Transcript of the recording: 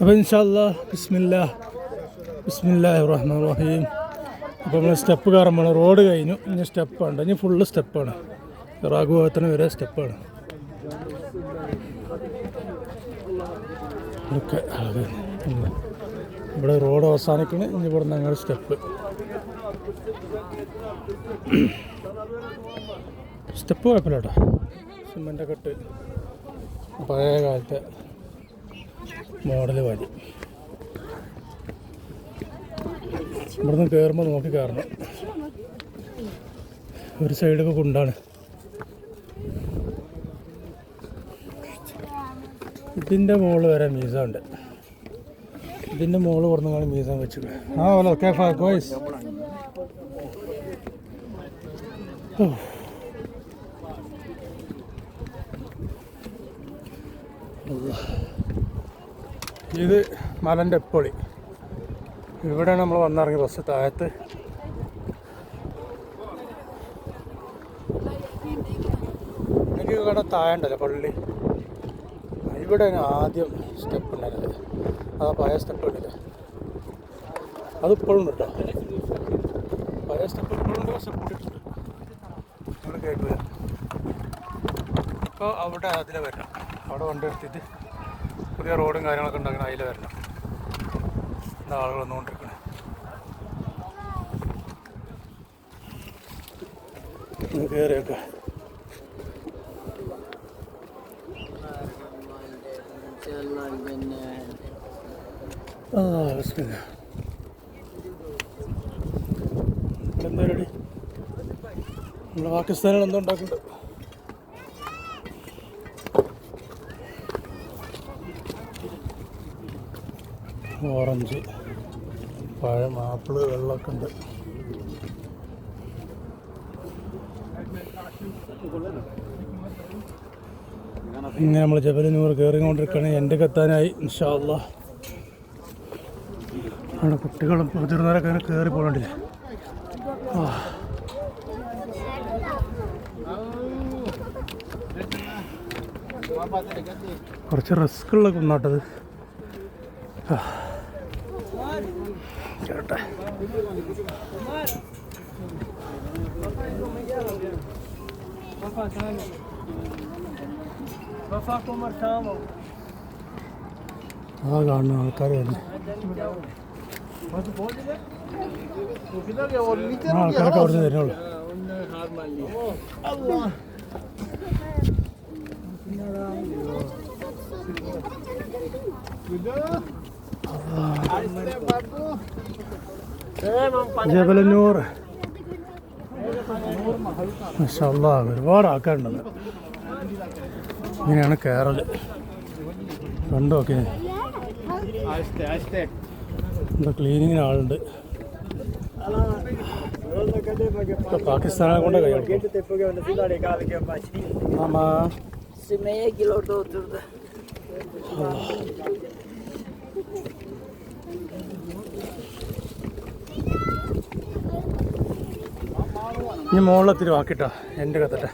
അപ്പോൾ ഇൻഷാല്ല ബിസ്മില്ല. ബിസ്മില്ലാ റഹ്മാൻ റഹീം അപ്പോൾ നമ്മൾ സ്റ്റെപ്പ് കയറുമ്പോൾ റോഡ് കഴിഞ്ഞു. ഇനി സ്റ്റെപ്പാണ് ഇനി ഫുള്ള് സ്റ്റെപ്പാണ് റാഘുഭാഗത്തിന് വരെ സ്റ്റെപ്പാണ്. ഇവിടെ റോഡ് അവസാനിക്കുന്നു ഇനി ഇവിടെ നിന്ന് അങ്ങനെ സ്റ്റെപ്പ് സ്റ്റെപ്പ് കുഴപ്പമില്ല കേട്ടോ സിമെന്റൊക്കെ ഇട്ട് പഴയ കാലത്തെ മോഡൽ വഴി ഇവിടുന്ന് കയറുമ്പോൾ നോക്കി കയറണം ഒരു സൈഡൊക്കെ കുണ്ടാണ്. ഇതിന്റെ മുകളിൽ വരെ മീസം ഉണ്ട് ഇതിന്റെ മുകളിൽ പറഞ്ഞാണ് മീസം വെച്ചത് ആ ഹലോ കേഫാ കോയ്സ് ഓ ഇത് മലന്റെ എപ്പൊളി ഇവിടെ നമ്മൾ വന്നിറങ്ങി ബസ് താഴത്ത്. എനിക്ക് ഇവിടെ താഴണ്ടല്ലോ പള്ളി. ഇവിടെ ആദ്യം സ്റ്റെപ്പ് ഉണ്ടായിരുന്നത്. ആ പഴയ സ്റ്റെപ്പ് ഉണ്ടല്ലോ. അത് ഇപ്പോഴും ഉണ്ട് കേട്ടോ. പഴയ സ്റ്റെപ്പ് ഇപ്പോഴുണ്ട് പക്ഷെ കൂട്ടിട്ടുണ്ട് നമ്മൾ കേട്ടില്ല അപ്പോൾ അവിടെ അതിലെ വരണം അവിടെ വണ്ടി എടുത്തിട്ട് പുതിയ റോഡും കാര്യങ്ങളൊക്കെ ഉണ്ടാക്കണം അതിൽ വരണം. എന്താ ആളുകൾ വന്നുകൊണ്ടിരിക്കണേ. കയറിയൊക്കെ ആ ബിസ്മില്ല പാകിസ്ഥാനിൽ എന്തോ ഉണ്ടാക്കുന്നുണ്ട്. ഓറഞ്ച്. പഴം ആപ്പിൾ വെള്ളമൊക്കെ ഉണ്ട്. ഇങ്ങനെ നമ്മൾ ജബലിനൂർ കയറിക്കൊണ്ടിരിക്കുകയാണ്. എന്റെ കത്താനായി ഇൻഷാല്ല അവിടെ കുട്ടികളും മുതിർന്നവരൊക്കെ അങ്ങനെ കയറി പോകണ്ടില്ലേ ആ. കുറച്ച് റിസ്ക് ഉള്ള കുന്നാട്ടത്. കേട്ടെ. ആ കാണുന്ന ആൾക്കാർ തന്നെ. ആൾക്കാരൊക്കെ അവിടെ നിന്ന് തരുന്നുള്ളൂ ജബലന്നൂർ. മാഷാല്ലാ ഒരുപാട് ആൾക്കാരുണ്ട് ഇങ്ങനെയാണ് കേരള. കണ്ടോക്കെ എന്താ ക്ലീനിങ്ങിന് ആളുണ്ട് പാകിസ്ഥാനെ കൊണ്ട് കഴിയും ആമാ ഇനി മുകളിലെത്തിരി വാക്കിട്ടോ. എന്റെ കത്തട്ടെ